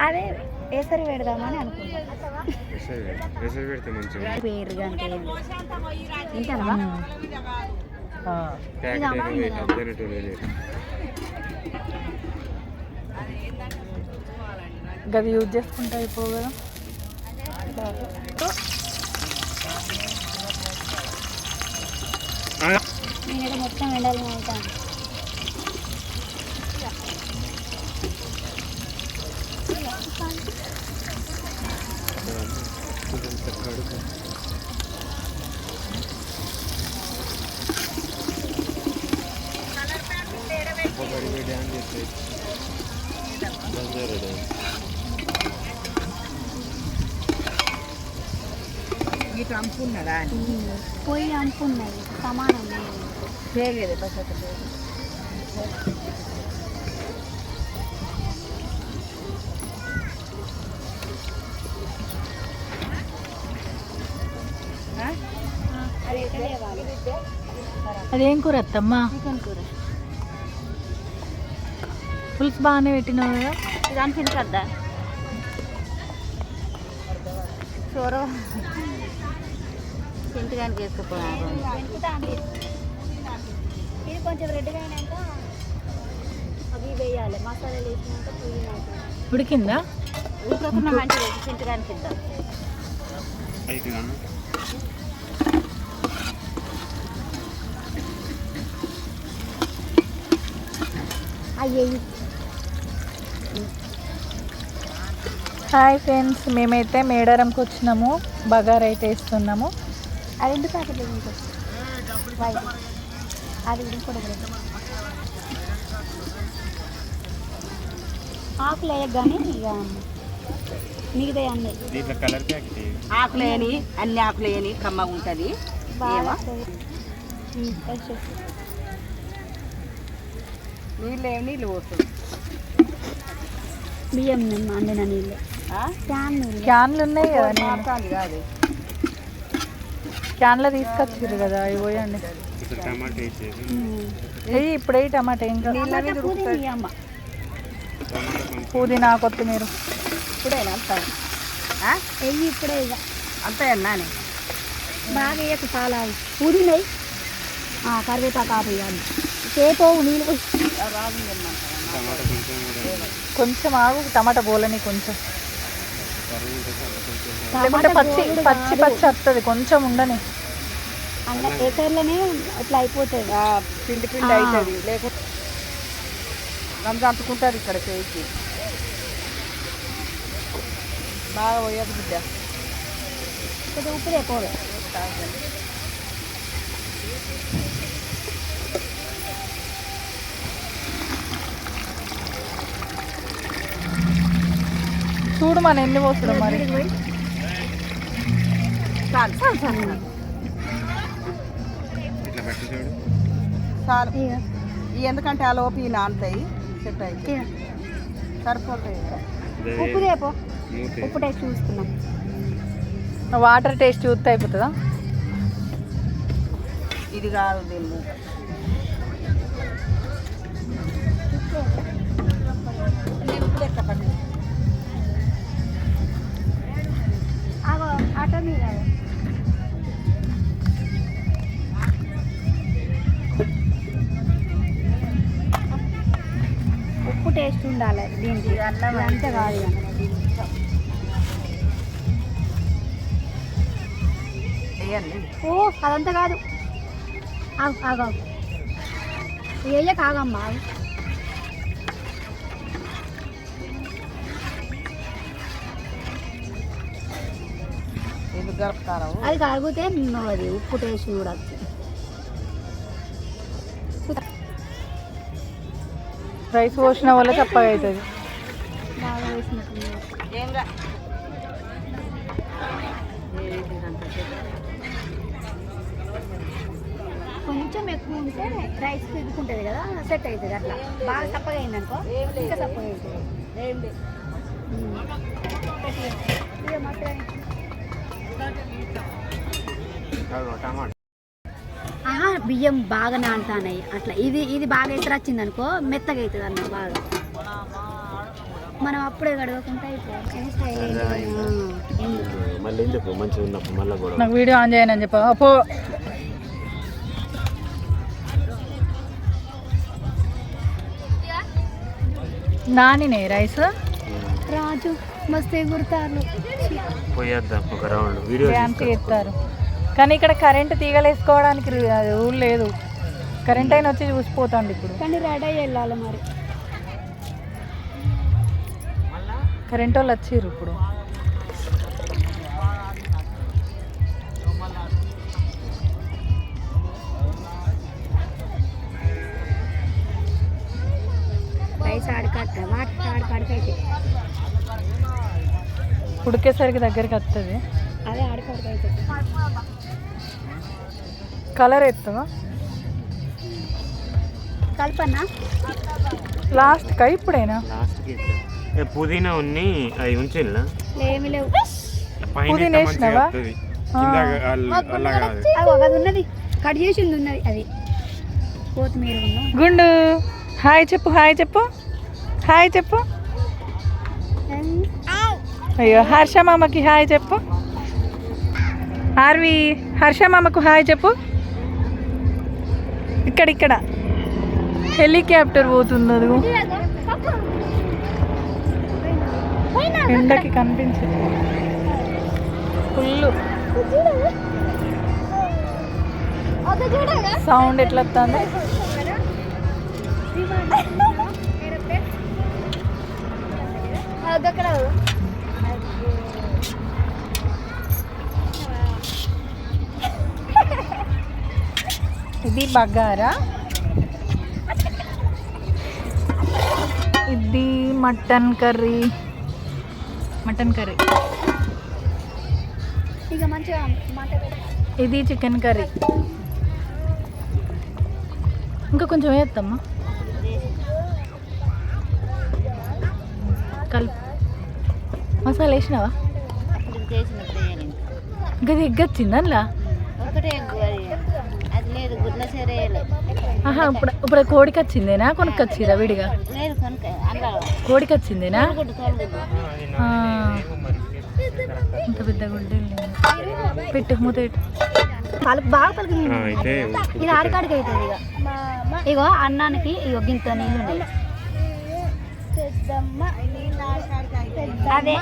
అదే ఏసరి పెడదామని అనుకున్నాను పేరు గది యూజ్ చేసుకుంటే అయిపో కదా. నేను మొత్తం ఎండాలి అవుతాను ఒకటి డ్యాన్స్ డ్యాన్స్ ఇటు అమ్ముకున్నారా పోయి అమ్ముకున్నది సమానం లేదు. పేగేది బస్ అదేం కూర అత్తమ్మా? చికెన్ కూర. పులుసు బాగానే పెట్టినావు కదా? దాని తినకద్దా చూర. తింటడానికి వేసుకుపోయాను ఇది కొంచెం రెడ్గా అయినాక అవి వేయాలి. మసాలాలు వేసినాక పుయ్యినాక ఉడికిందా? ఊరుకోకుండా మంచిగా అయితే కానీ అయ్యే హాయ్ ఫ్రెండ్స్ మేమైతే మేడారంకి వచ్చినాము. బగారా అయితే వేస్తున్నాము. అది ఎందుకు అక్కడ అది ఆకులు వేయగానే ఇక మిగతా అన్నీ. ప్యాకెట్ ఆకులేని అన్ని ఆకులేని కమ్మగా ఉంటుంది. నీళ్ళు ఏమి నీళ్ళు పోతుంది బియ్యం అండిన నీళ్ళు. క్యాన్ నీళ్ళు. క్యాన్లు ఉన్నాయి కదా కాదు. క్యాన్లో తీసుకొచ్చారు కదా అవి పోయండి. ఇప్పుడు వెయ్యి ఇప్పుడే టమాటా కొంచెం. పుదీనా కొత్తిమీర. ఇప్పుడేనా అంత వెయ్యి ఇప్పుడే ఇక అంతే అన్నాని బాగా వేయకు చాలా. పుదీనాయి కరివేపాకు ఆపు ఇవ్వాలి సేపోవు నీళ్ళు పోయి. కొంచెం ఆగు టమాటా బోలని కొంచెం. లేకుంటే టమాటా పచ్చి పచ్చి. పచ్చి వస్తుంది కొంచెం ఉండని. అన్న ఇట్లా అయిపోతుంది పిండి పిండి. అవుతుంది లేకపోతే రంజు అంటుకుంటారు ఇక్కడ చేయికి. బాగా పోయదు బిడ్డ. కొద్దిగా ఉప్పు లేకపోలే చూడు మన ఎన్ని పోసుడు మరి. చాలు ఎందుకంటే ఆ లోపు ఈ నానుతాయి. సెట్ అయితే. సరిపోతాయి ఉప్పు మూత. ఉప్పు టేస్ట్ చూసుకున్నాం వాటర్ టేస్ట్ చూస్తే అయిపోతుందా? ఇది కాదు దీన్ని. దీనికి అంతే కాదు ఓ అదంతా కాదు. ఆగు వేయ కాగమ్మా అది కరిగితే అది ఉప్పు టేస్ట్ చూడచ్చు. రైస్ పోసిన వల్ల చప్పగా అవుతుంది కొంచెం ఎక్కువ ఉంటే రైస్ పిదుకుంటుంది కదా సెట్ అవుతుంది అట్లా. బాగా చప్పగా అయిందనుకో ఇంకా చప్పగా అవుతుంది. బియ్యం బాగా నానుతానయ్యి అట్లా ఇది ఇది బాగా ఎసరు వచ్చింది అనుకో మెత్తగా అవుతుంది అన్న బాగా. మనం అప్పుడే గడవకుండా అయిపోయాం మళ్ళీ ఎందుకు మంచిగా ఉన్నప్పుడు మళ్ళీ కూడా నాకు వీడియో ఆన్ చేయనని చెప్పా. పో. నానినే రైస్? రాజు మస్తు ఎగురుతారు. పోయేద్దాం? ఒక రౌండ్. వీడియో డ్యాన్స్ చేస్తారు కానీ ఇక్కడ కరెంట్ తీగలు వేసుకోవడానికి రు- అది రూల్ లేదు. కరెంట్ అయినా వచ్చి చూసిపోతాండి ఇప్పుడు. కానీ రెడీ అయ్యి వెళ్ళాలి మరి. కరెంట్ వాళ్ళు వచ్చిర్రు ఇప్పుడు. ఉడికేసరికి దగ్గరికి వస్తుంది అదే కలర్ ఎత్తావా? కల్పన? లాస్ట్కా ఇప్పుడైనా? లాస్ట్కి పుదీనా ఉన్ని అవి ఉంచిల్లా? ఏమి లేవు. పైన పుదీనా ఎంత మంచిగా వేసినావా? వస్తుంది కింద అల్ల- అల్ల కాదు. అది ఒకది ఉన్నది. కట్ చేసింది ఉన్నది అది. కొత్తిమీర ఉన్న గుండు. హాయ్ చెప్పు హాయ్ చెప్పు. హాయ్ చెప్పు. అయ్యో హర్ష మామకి హాయ్ చెప్పు. ఆర్వి హర్ష మామకు హాయ్ చెప్పు. ఇక్కడ ఇక్కడ హెలికాప్టర్ పోతుంది ఎండకి కనిపించదు. ఫుల్ సౌండ్ ఎట్లా వస్తుంది? ఇది బగారా. ఇది మటన్ కర్రీ. Mutton curry. ఇక మంచిగా. ఇది చికెన్ కర్రీ. ఇంకా కొంచెం వేస్తామ్మా కలుపు మసాలా వేసినావా. ఇంకా ఇది ఎగ్ వచ్చింది అందులో ఆహా ఇప్పుడు ఇప్పుడు కోడికి వచ్చిందేనా కొనుక్కొచ్చిరా విడిగా? కోడికి వచ్చిందేనా ఇంత పెద్ద గుడ్డలు పెట్టు మూత పెట్టు. పలుకు బాగా పలుకు ఆ, అయితే ఇది ఆడికాడికి అవుతుంది ఇక. ఇగో అన్నానికి ఇగో గింత నీళ్ళు ఉన్నాయి. అదే.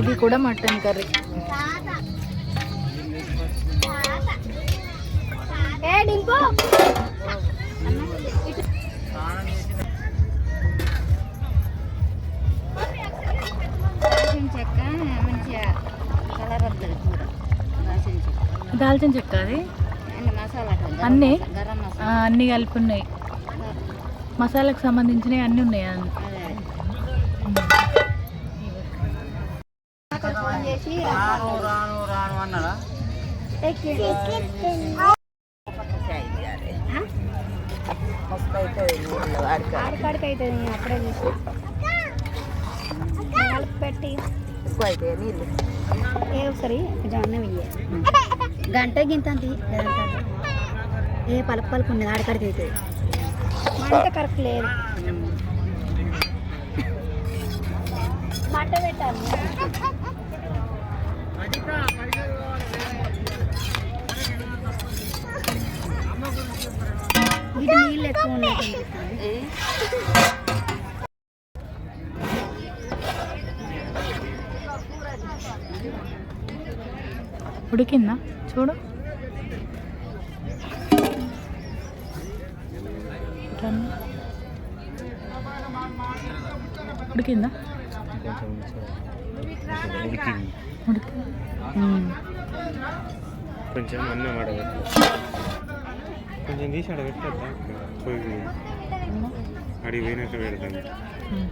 ఇది కూడా మటన్ కర్రీ. చెక్క మంచిగా కలర్ వస్తుంది కూర రాసిన చెక్క. దాల్చిన చెక్క అది? అన్నీ అన్నీ? కలిపి ఉన్నాయి మసాలాకు సంబంధించినవి అన్నీ ఉన్నాయి? రాను రాను రాను అన్నాడా? మస్తు అవుతుంది ఆడికాడికి అవుతుంది అప్పుడే చూసి పెట్టి ఎక్కువ అయితే నీళ్ళు ఏ ఒకసారి కొంచెం అన్నం గంట గింత ఏ పలుకు పలుపు ఉన్నది ఆడికాడికి అవుతుంది మంట కరెక్ట్ లేదు మంట పెట్టాలి ఇది నీళ్ళు ఎక్కువ ఉన్నాయి కనిపిస్తుంది. ఉడికిందా చూడు ఇట్లన్నా. ఉడికిందా కొంచెం ఉంచాలి. ఉడికింది ఉడికి మ్మ్. కొంచెం అన్నం ఆడబెట్టు కొంచెం తీసి ఆడబెట్టద్దా పోయి అడిగి పోయినాక పెడతాను మ్మ్.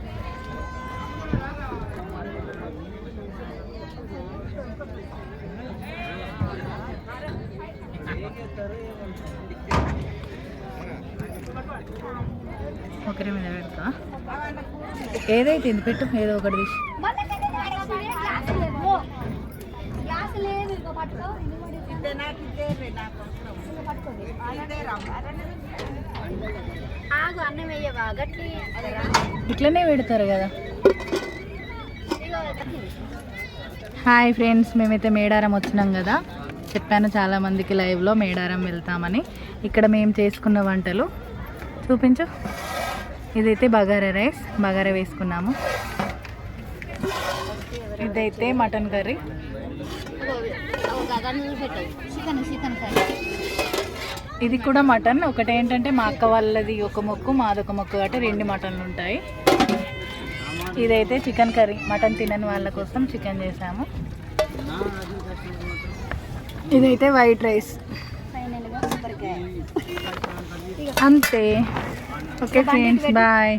ఒకరి మీద పెడతా. ఏదైతే ఇది పెట్టు ఏదో ఒకటి తీసి. లేదు. ఆగు అన్నం వేయవా? గట్టి ఇట్లనే పెడతారు కదా. హాయ్ ఫ్రెండ్స్ మేమైతే మేడారం వచ్చినాం కదా. చెప్పాను చాలా మందికి లైవ్లో మేడారం వెళ్తామని. ఇక్కడ మేము చేసుకున్న వంటలు. చూపించు. ఇదైతే బగారా రైస్ బగారా వేసుకున్నాము. ఇదైతే మటన్ కర్రీ ఇగో ఇగో గగన్ పెట్టాయి చికెన్ చికెన్ కర్రీ ఇది కూడా మటన్. ఒకటి ఏంటంటే మా అక్క వాళ్ళది ఒక మొక్కు మాది ఒక మొక్కు కాబట్టి రెండు మటన్లు ఉంటాయి. ఇదైతే చికెన్ కర్రీ. మటన్ తినని వాళ్ళ కోసం చికెన్ చేసాము. ఇదైతే వైట్ రైస్. అంతే. Okay friends bye.